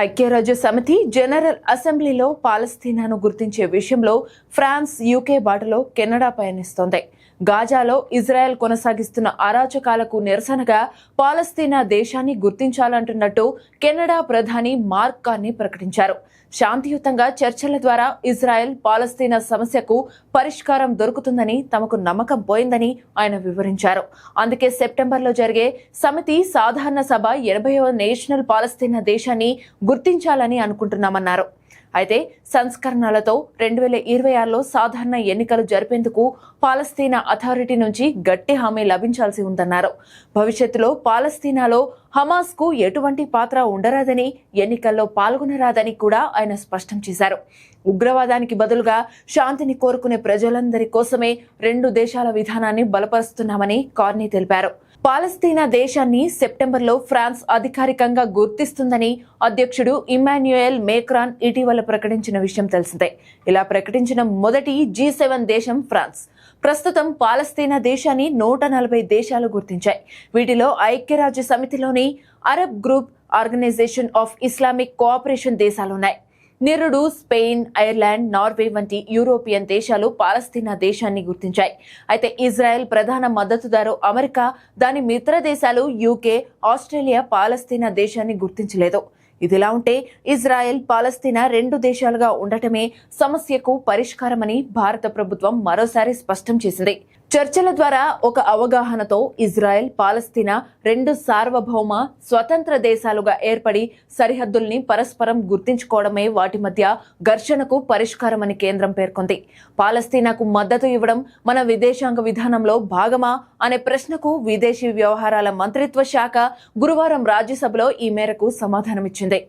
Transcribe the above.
ఐక్యరాజ్య సమితి జనరల్ అసెంబ్లీలో పాలస్తీనాను గుర్తించే విషయంలో ఫ్రాన్స్ యూకే బాటలో కెనడా పయనిస్తోంది. గాజాలో ఇజ్రాయెల్ కొనసాగిస్తున్న అరాచకాలకు నిరసనగా పాలస్తీనా దేశాన్ని గుర్తించాలంటున్నట్టు కెనడా ప్రధాని మార్క్ కార్ని ప్రకటించారు. శాంతియుతంగా చర్చల ద్వారా ఇజ్రాయెల్ పాలస్తీనా సమస్యకు పరిష్కారం దొరుకుతుందని తమకు నమ్మకం పోయిందని ఆయన వివరించారు. అందుకే సెప్టెంబర్లో జరిగే సమితి సాధారణ సభ ఎనభైవ నేషనల్ పాలస్తీనా దేశాన్ని గుర్తించాలని అనుకుంటున్నామన్నారు. అయితే సంస్కరణలతో రెండు వేల ఇరవై ఆరులో సాధారణ ఎన్నికలు జరిపేందుకు పాలస్తీనా అథారిటీ నుంచి గట్టి హామీ లభించాల్సి ఉందన్నారు. భవిష్యత్తులో పాలస్తీనాలో హమాస్కు ఎటువంటి పాత్ర ఉండరాదని ఎన్నికల్లో పాల్గొనరాదని కూడా ఆయన స్పష్టం చేశారు. ఉగ్రవాదానికి బదులుగా శాంతిని కోరుకునే ప్రజలందరి కోసమే రెండు దేశాల విధానాన్ని బలపరుస్తున్నామని కార్నీ తెలిపారు. పాలస్తీనా దేశాన్ని సెప్టెంబర్లో ఫ్రాన్స్ అధికారికంగా గుర్తిస్తుందని అధ్యక్షుడు ఇమాన్యుయల్ మేక్రాన్ ఇటీవల ప్రకటించిన విషయం తెలిసిందే. ఇలా ప్రకటించిన మొదటి జీ సెవెన్ దేశం ఫ్రాన్స్. ప్రస్తుతం పాలస్తీనా దేశాన్ని నూట నలభై దేశాలు గుర్తించాయి. వీటిలో ఐక్యరాజ్య సమితిలోని Arab group organisation of Islamic cooperation దేశాలున్నాయి. నిరుడు స్పెయిన్ ఐర్లాండ్ నార్వే వంటి యూరోపియన్ దేశాలు పాలస్తీనా దేశాన్ని గుర్తించాయి. అయితే ఇజ్రాయెల్ ప్రధాన మద్దతుదారు అమెరికా దాని మిత్ర దేశాలు యూకే ఆస్ట్రేలియా పాలస్తీనా దేశాన్ని గుర్తించలేదు. ఇదిలా ఉంటే ఇజ్రాయెల్ పాలస్తీనా రెండు దేశాలుగా ఉండటమే సమస్యకు పరిష్కారమని భారత ప్రభుత్వం మరోసారి స్పష్టం చేసింది. చర్చల ద్వారా ఒక అవగాహనతో ఇజ్రాయెల్ పాలస్తీనా రెండు సార్వభౌమ స్వతంత్ర దేశాలుగా ఏర్పడి సరిహద్దుల్ని పరస్పరం గుర్తించుకోవడమే వాటి మధ్య ఘర్షణకు పరిష్కారమని కేంద్రం పేర్కొంది. పాలస్తీనాకు మద్దతు ఇవ్వడం మన విదేశాంగ విధానంలో భాగమా అనే ప్రశ్నకు విదేశీ వ్యవహారాల మంత్రిత్వ శాఖ గురువారం రాజ్యసభలో ఈ మేరకు సమాధానమిచ్చింది.